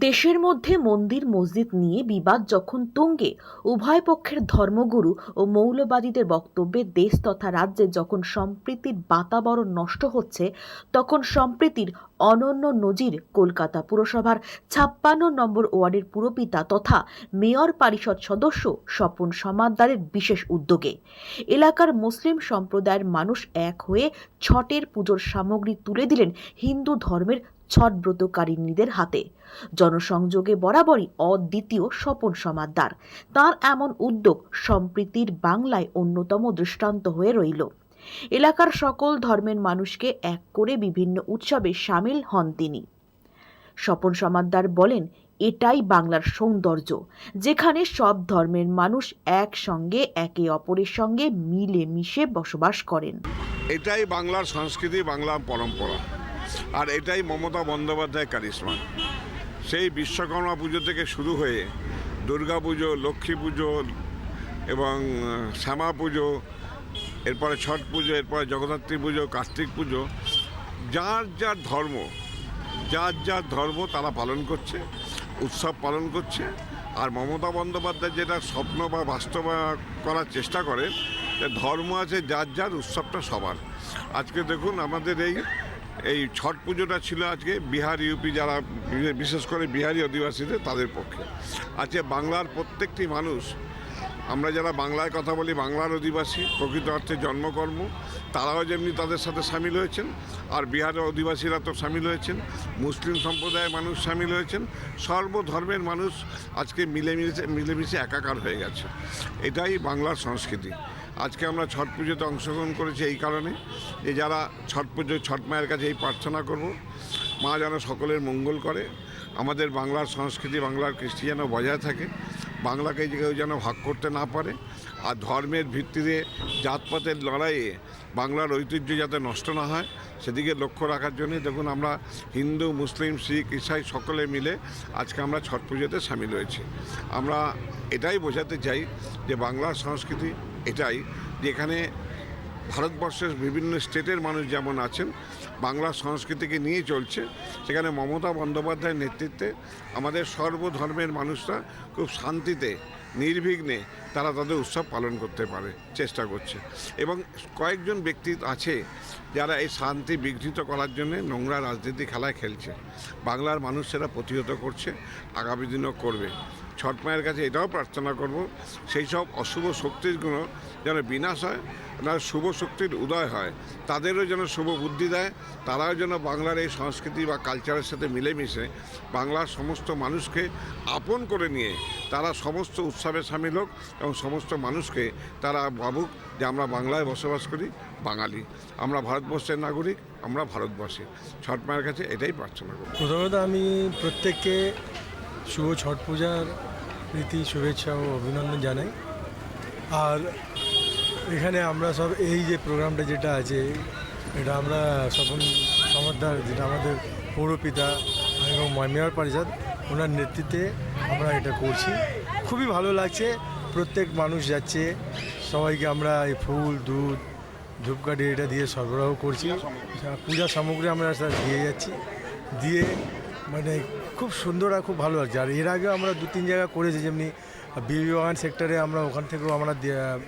দেশের মধ্যে মন্দির, মসজিদ নিয়ে বিবাদ যখন তুঙ্গে, উভয় পক্ষের ধর্মগুরু ও মৌলবাদীদের বক্তব্যে দেশ তথা রাজ্যে যখন সম্প্রীতির বাতাবরণ নষ্ট হচ্ছে, তখন সম্প্রীতির অনন্য নজির কলকাতা পুরসভার ছাপ্পান্ন নম্বর ওয়ার্ডের পুরপিতা তথা মেয়র পরিষদ সদস্য স্বপন সমাদ্দারের বিশেষ উদ্যোগে। এলাকার মুসলিম সম্প্রদায়ের মানুষ এক হয়ে ছটের পুজোর সামগ্রী তুলে দিলেন হিন্দু ধর্মের ছটব্রতকারিণীদের হাতে। জনসংযোগে বরাবরই অদ্বিতীয় স্বপন সমাদ্দার। তার এমন উদ্যোগ সম্প্রীতির বাংলায় অন্যতম দৃষ্টান্ত হয়ে রইল। এলাকার সকল ধর্মের মানুষকে এক করে বিভিন্ন উৎসবে সামিল হন তিনি। স্বপন সমাদ্দার বলেন, এটাই বাংলার সৌন্দর্য, যেখানে সব ধর্মের মানুষ একসঙ্গে, একে অপরের সঙ্গে মিলে মিশে বসবাস করেন। এটাই বাংলার সংস্কৃতি, বাংলার পরম্পরা। আর এটাই মমতা বন্দ্যোপাধ্যায় কারিশ্মা। সেই বিশ্বকর্মা পুজো থেকে শুরু হয়ে দুর্গা পুজো, লক্ষ্মী পুজো এবং শ্যামা পুজো, এরপরে ছট পুজো, এরপরে জগদ্ধাত্রী পুজো, কার্তিক পুজো, যার যার ধর্ম, যার যার ধর্ম তারা পালন করছে, উৎসব পালন করছে। আর মমতা বন্দ্যোপাধ্যায় যেটা স্বপ্ন বা বাস্তবায়ন করার চেষ্টা করে যে ধর্ম আছে, যার যার উৎসবটা সবার। আজকে দেখুন আমাদের এই এই ছট পুজোটা ছিল আজকে, বিহার, ইউপি যারা বিশেষ করে বিহারি অধিবাসীদের, তাদের পক্ষে। আজকে বাংলার প্রত্যেকটি মানুষ, আমরা যারা বাংলায় কথা বলি, বাংলার অধিবাসী, প্রকৃত অর্থে জন্মকর্ম, তারাও যেমনি তাদের সাথে সামিল হয়েছেন, আর বিহারের অধিবাসীরা তো সামিল হয়েছেন, মুসলিম সম্প্রদায়ের মানুষ সামিল হয়েছেন, সর্বধর্মের মানুষ আজকে মিলেমিশে মিলেমিশে একাকার হয়ে গেছে। এটাই বাংলার সংস্কৃতি। আজকে আমরা ছট পুজোতে অংশগ্রহণ করেছি এই কারণে যে যারা ছট পুজো, ছট মায়ের কাছে এই প্রার্থনা করব, মা যেন সকলের মঙ্গল করে। আমাদের বাংলার সংস্কৃতি, বাংলার কৃষ্টি যেন বজায় থাকে, বাংলাকে কেউ যেন ভাগ করতে না পারে। আর ধর্মের ভিত্তিতে জাতপাতের লড়াইয়ে বাংলার ঐতিহ্য যাতে নষ্ট না হয়, সেদিকে লক্ষ্য রাখার জন্য দেখুন আমরা হিন্দু, মুসলিম, শিখ, ইসাই সকলে মিলে আজকে আমরা ছট পুজোতে সামিল হয়েছি। আমরা এটাই বোঝাতে চাই যে বাংলার সংস্কৃতি এটাই যেখানে ভারতবর্ষের বিভিন্ন স্টেটের মানুষ যেমন আছেন বাংলা সংস্কৃতিকে নিয়ে চলছে, সেখানে মমতা বন্দ্যোপাধ্যায়ের নেতৃত্বে আমাদের সর্বধর্মের মানুষরা খুব শান্তিতে, নির্বিঘ্নে তারা তাদের উৎসব পালন করতে পারে, চেষ্টা করছে। এবং কয়েকজন ব্যক্তি আছে যারা এই শান্তি বিঘ্নিত করার জন্য নোংরা রাজনীতি খেলায় খেলছে। বাংলার মানুষ সেটা প্রতিহত করছে, আগামী দিনও করবে। ছট মায়ের কাছে এটাও প্রার্থনা করব, সেই সব অশুভ শক্তিগুলো যেন বিনাশ হয় না শুভ শক্তির উদয় হয়, তাদেরও যেন শুভ বুদ্ধি দেয় তারাও যেন বাংলার এই সংস্কৃতি বা কালচারের সাথে মিলেমিশে বাংলার সমস্ত মানুষকে আপন করে নিয়ে তারা সমস্ত উৎসবে সামিল হোক এবং সমস্ত মানুষকে তারা ভাবুক যে আমরা বাংলায় বসবাস করি, বাঙালি। আমরা ভারতবর্ষের নাগরিক, আমরা ভারতবাসী। ছট মায়ের কাছে এটাই প্রার্থনা করব। প্রথমত আমি প্রত্যেককে শুভ ছট পূজার প্রীতি, শুভেচ্ছা ও অভিনন্দন জানাই। আর এখানে আমরা সব এই যে প্রোগ্রামটা যেটা আছে এটা আমরা স্বপন সমাদার যেটা আমাদের পৌরপিতা এবং মেয়র পরিষদ ওনার নেতৃত্বে আমরা এটা করছি। খুবই ভালো লাগছে, প্রত্যেক মানুষ যাচ্ছে, সবাইকে আমরা এই ফুল, দুধ, ধূপকাঠি এটা দিয়ে সরবরাহ করছি। পূজা সামগ্রী আমরা স্যার দিয়ে যাচ্ছি। দিয়ে মানে খুব সুন্দর আর খুব ভালো লাগছে। আর এর আগে আমরা দু তিন জায়গা করেছি, যেমনি বিবি সেক্টরে আমরা ওখান থেকেও আমরা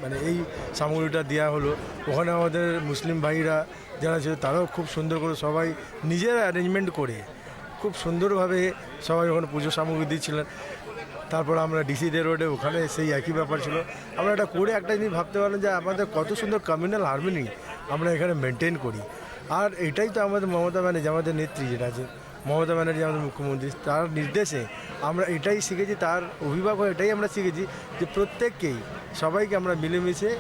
মানে এই সামগ্রীটা দেওয়া হলো। ওখানে আমাদের মুসলিম ভাইরা যারা ছিল, তারাও খুব সুন্দর করে সবাই নিজের অ্যারেঞ্জমেন্ট করে খুব সুন্দরভাবে সবাই ওখানে পুজো সামগ্রী দিচ্ছিলেন। তারপর আমরা ডিসি দে রোডে ওখানে সেই একই ব্যাপার ছিল। আমরা এটা করে একটা জিনিস ভাবতে পারলাম যে আমাদের কত সুন্দর কমিউনাল হারমোনি আমরা এখানে মেনটেন করি। আর এটাই তো আমাদের মমতা ব্যানার্জি, আমাদের নেত্রী যেটা আছে। মমতা ব্যানার্জি আমাদের মুখ্যমন্ত্রী, তার নির্দেশে আমরা এটাই শিখেছি, তার অভিভাবক এটাই আমরা শিখেছি যে প্রত্যেককেই, সবাইকে আমরা মিলেমিশে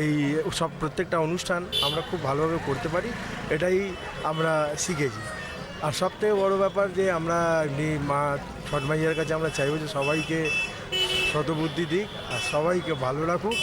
এই সব প্রত্যেকটা অনুষ্ঠান আমরা খুব ভালোভাবে করতে পারি, এটাই আমরা শিখেছি। আর সব থেকে বড়ো ব্যাপার যে আমরা এমনি মা ছট মাইয়ার কাছে আমরা চাইব যে সবাইকে শতবুদ্ধি দিক আর সবাইকে ভালো রাখুক।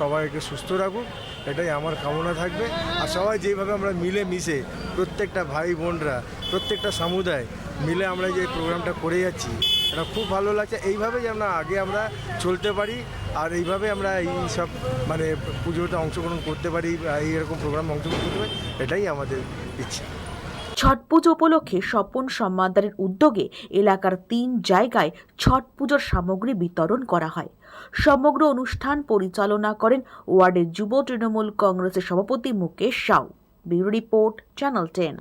সবাইকে সুস্থ রাখুক, এটাই আমার কামনা থাকবে। আর সবাই যেভাবে আমরা মিলে মিশে প্রত্যেকটা ভাই বোনরা, প্রত্যেকটা সমুদায় মিলে আমরা যে প্রোগ্রামটা করে যাচ্ছি, এটা খুব ভালো লাগছে। এইভাবেই আমরা আগে আমরা চলতে পারি, আর এইভাবে আমরা এই সব মানে পুজোতে অংশগ্রহণ করতে পারি এইরকম প্রোগ্রাম অংশগ্রহণ করতে পারি, এটাই আমাদের ইচ্ছা। ছট পুজো উপলক্ষে স্বপন সম্মানদারের উদ্যোগে এলাকার তিন জায়গায় ছট পুজোর সামগ্রী বিতরণ করা হয়। সমগ্র অনুষ্ঠান পরিচালনা করেন ওয়ার্ডের যুব তৃণমূল কংগ্রেসের সভাপতি Mukesh Shaw. Bureau report, channel ten.